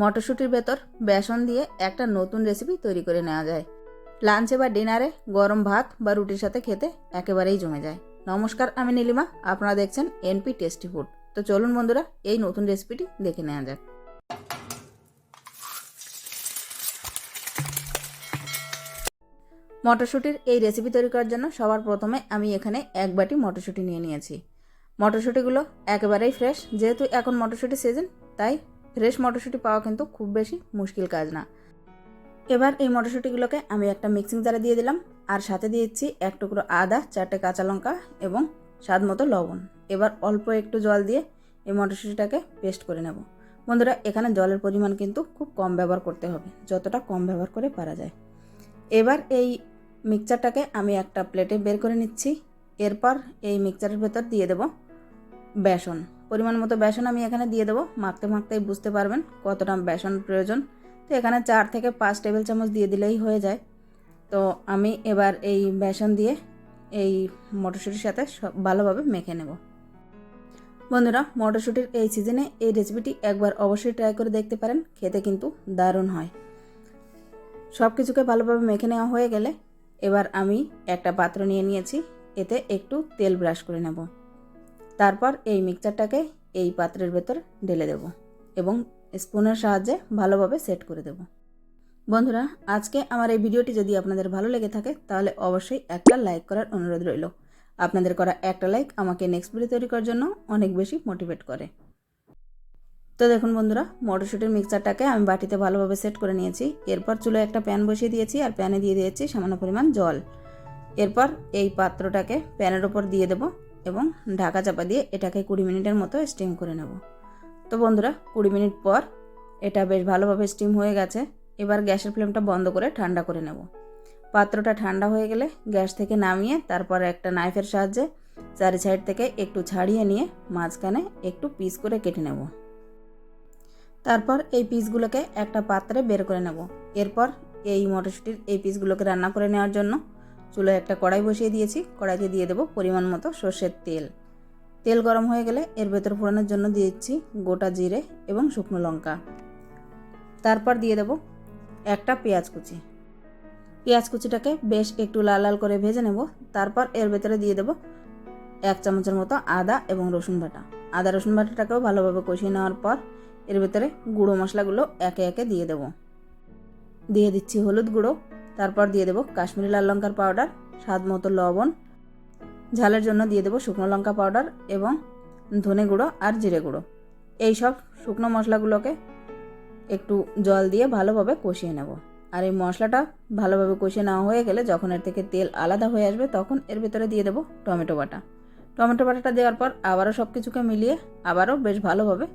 মটরশুঁটির ভেতর বেসন দিয়ে একটা নতুন রেসিপি তৈরি করে নেওয়া যায়। লাঞ্চে বা ডিনারে গরম ভাত বা রুটির সাথে খেতে একেবারেই জমে যায়। নমস্কার, আমি নীলিমা। আপনারা দেখছেন এনপি টেস্টি ফুড তো চলুন বন্ধুরা, এই নতুন রেসিপিটি দেখে নেওয়া যাক। মটরশুঁটির এই রেসিপি তৈরি করার জন্য সবার প্রথমে আমি এখানে এক বাটি মটরশুঁটি নিয়ে নিয়েছি। মটরশুঁটিগুলো একেবারেই ফ্রেশ যেহেতু এখন মটরশুঁটি সিজন তাই ফ্রেশ মটরশুঁটি পাওয়া কিন্তু খুব বেশি মুশকিল কাজ না। এবার এই মটরশুঁটিগুলোকে আমি একটা মিক্সিং জারে দিয়ে দিলাম, আর সাথে দিয়েছি এক টুকরো আদা, চারটে কাঁচা লঙ্কা এবং স্বাদ মতো লবণ। এবার অল্প একটু জল দিয়ে এই মটরশুঁটিটাকে পেস্ট করে নেব। বন্ধুরা, এখানে জলের পরিমাণ কিন্তু খুব কম ব্যবহার করতে হবে, যতটা কম ব্যবহার করে পারা যায়। এবার এই মিক্সচারটাকে আমি একটা প্লেটে বের করে নিচ্ছি। এরপর এই মিক্সচারের ভেতর দিয়ে দেব বেসন। পরিমাণ মতো বেসন আমি এখানে দিয়ে দেবো। মাখতে মাখতেই বুঝতে পারবেন কতটা বেসন প্রয়োজন। তো এখানে চার থেকে পাঁচ টেবিল চামচ দিয়ে দিলেই হয়ে যায়। তো আমি এবার এই বেসন দিয়ে এই মটরশুঁটির সাথে ভালোভাবে মেখে নেব। বন্ধুরা, মটরশুঁটির এই সিজনে এই রেসিপিটি একবার অবশ্যই ট্রাই করে দেখতে পারেন, খেতে কিন্তু দারুণ হয়। সব কিছুকে ভালোভাবে মেখে নেওয়া হয়ে গেলে এবার আমি একটা পাত্র নিয়ে নিয়েছি, এতে একটু তেল ব্রাশ করে নেব। তারপর এই মিক্সচারটাকে এই পাত্রের ভেতর ঢেলে দেব এবং স্পুনের সাহায্যে ভালোভাবে সেট করে দেব। বন্ধুরা, আজকে আমার এই ভিডিওটি যদি আপনাদের ভালো লেগে থাকে, তাহলে অবশ্যই একটা লাইক করার অনুরোধ রইল। আপনাদের করা একটা লাইক আমাকে নেক্সট ভিডিও তৈরি করার জন্য অনেক বেশি মোটিভেট করে। তো দেখুন বন্ধুরা, মটরশুঁটির মিক্সারটাকে আমি বাটিতে ভালোভাবে সেট করে নিয়েছি। এরপর চুলো একটা প্যান বসিয়ে দিয়েছি আর প্যানে দিয়ে দিয়েছি সামান্য পরিমাণ জল। এরপর এই পাত্রটাকে প্যানের ওপর দিয়ে দেব। এবং ঢাকা চাপা দিয়ে এটাকে কুড়ি মিনিটের মতো স্টিম করে নেব। তো বন্ধুরা, কুড়ি মিনিট পর এটা বেশ ভালোভাবে স্টিম হয়ে গেছে। এবার গ্যাসের ফ্লেমটা বন্ধ করে ঠান্ডা করে নেব। পাত্রটা ঠান্ডা হয়ে গেলে গ্যাস থেকে নামিয়ে তারপর একটা নাইফের সাহায্যে চারি সাইড থেকে একটু ছাড়িয়ে নিয়ে মাঝখানে একটু পিস করে কেটে নেব। তারপর এই পিসগুলোকে একটা পাত্রে বের করে নেব। এরপর এই মটরশুঁটির এই পিসগুলোকে রান্না করে নেওয়ার জন্য চুলোয় একটা কড়াই বসিয়ে দিয়েছি। কড়াইতে দিয়ে দেবো পরিমাণ মতো সর্ষের তেল। তেল গরম হয়ে গেলে এর ভেতর ফোড়ানোর জন্য দিয়েছি গোটা জিরে এবং শুকনো লঙ্কা। তারপর দিয়ে দেব একটা পেঁয়াজ কুচি। পেঁয়াজ কুচিটাকে বেশ একটু লাল লাল করে ভেজে নেব। তারপর এর ভেতরে দিয়ে দেব এক চামচের মতো আদা এবং রসুন বাটা। আদা রসুন বাটাটাকেও ভালোভাবে কষিয়ে নেওয়ার পর এর ভেতরে গুঁড়ো মশলাগুলো একে একে দিয়ে দেব। দিয়ে দিচ্ছি হলুদ গুঁড়ো। তারপর দিয়ে দেবো কাশ্মীরি লাল লঙ্কার পাউডার, স্বাদ মতো লবণ, ঝালের জন্য দিয়ে দেবো শুকনো লঙ্কা পাউডার এবং ধনে গুঁড়ো আর জিরে গুঁড়ো। এই সব শুকনো মশলাগুলোকে একটু জল দিয়ে ভালোভাবে কষিয়ে নেব। আর এই মশলাটা ভালোভাবে কষিয়ে নেওয়া হয়ে গেলে যখন এর থেকে তেল আলাদা হয়ে আসবে তখন এর ভেতরে দিয়ে দেবো টমেটো বাটা। টমেটো বাটাটা দেওয়ার পর আবারও সব কিছুকে মিলিয়ে আবারও বেশ ভালোভাবে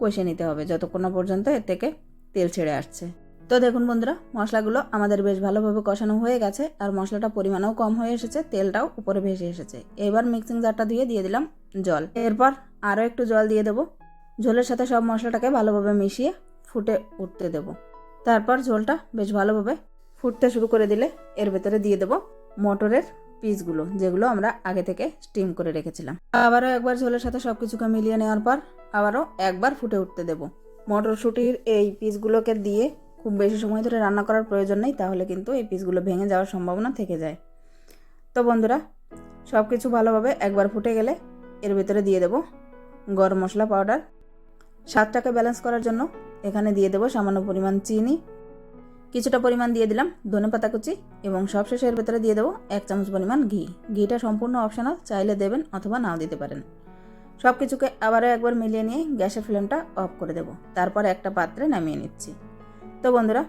কষিয়ে নিতে হবে, যতক্ষণ পর্যন্ত এর থেকে তেল ছেড়ে আসছে। তো দেখুন বন্ধুরা, মশলাগুলো আমাদের বেশ ভালোভাবে কষানো হয়ে গেছে আর মশলাটা পরিমাণও কম হয়ে এসেছে, তেলটাও উপরে ভেসে এসেছে। এবার মিক্সিং জারটা দিয়ে দিয়ে দিলাম জল। এরপর আরও একটু জল দিয়ে দেবো। ঝোলের সাথে সব মশলাটাকে ভালোভাবে মিশিয়ে ফুটে উঠতে দেব। তারপর ঝোলটা বেশ ভালোভাবে ফুটতে শুরু করে দিলে এর ভেতরে দিয়ে দেবো মটরের পিসগুলো, যেগুলো আমরা আগে থেকে স্টিম করে রেখেছিলাম। আবারও একবার ঝোলের সাথে সব কিছুকে মিলিয়ে নেওয়ার পর আবারও একবার ফুটে উঠতে দেব। মটরশুঁটির এই পিসগুলোকে দিয়ে খুব বেশি সময় ধরে রান্না করার প্রয়োজন নেই, তাহলে কিন্তু এই পিসগুলো ভেঙে যাওয়ার সম্ভাবনা থেকে যায়। তো বন্ধুরা সব কিছু ভালোভাবে একবার ফুটে গেলে এর ভেতরে দিয়ে দেব গরম মশলা পাউডার। স্বাদটাকে ব্যালেন্স করার জন্য এখানে দিয়ে দেবো সামান্য পরিমাণ চিনি। কিছুটা পরিমাণ দিয়ে দিলাম ধনে পাতা কুচি এবং সবশেষে এর ভেতরে দিয়ে দেবো এক চামচ পরিমাণ ঘি। ঘিটা সম্পূর্ণ অপশনাল চাইলে দেবেন অথবা নাও দিতে পারেন। সব কিছুকে আবারও একবার মিলিয়ে নিয়ে গ্যাসের ফ্লেমটা অফ করে দেবো। তারপর একটা পাত্রে নামিয়ে নিচ্ছি। তো বন্ধুরা,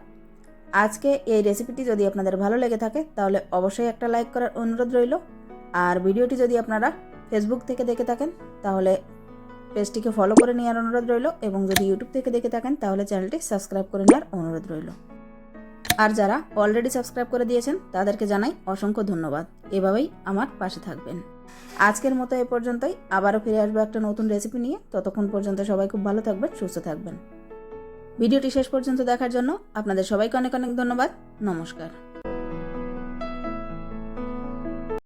আজকে এই রেসিপিটি যদি আপনাদের ভালো লেগে থাকে, তাহলে অবশ্যই একটা লাইক করার অনুরোধ রইল। আর ভিডিওটি যদি আপনারা ফেসবুক থেকে দেখে থাকেন, তাহলে পেজটিকে ফলো করে নেওয়ার অনুরোধ রইল এবং যদি ইউটিউব থেকে দেখে থাকেন, তাহলে চ্যানেলটি সাবস্ক্রাইব করে নেওয়ার অনুরোধ রইল। আর যারা অলরেডি সাবস্ক্রাইব করে দিয়েছেন, তাদেরকে জানাই অসংখ্য ধন্যবাদ। এভাবেই আমার পাশে থাকবেন। আজকের মতো এ পর্যন্তই। আবারও ফিরে আসব একটা নতুন রেসিপি নিয়ে। ততক্ষণ পর্যন্ত সবাই খুব ভালো থাকবেন, সুস্থ থাকবেন। ভিডিওটি শেষ পর্যন্ত দেখার জন্য আপনাদের সবাইকে অনেক অনেক ধন্যবাদ। নমস্কার।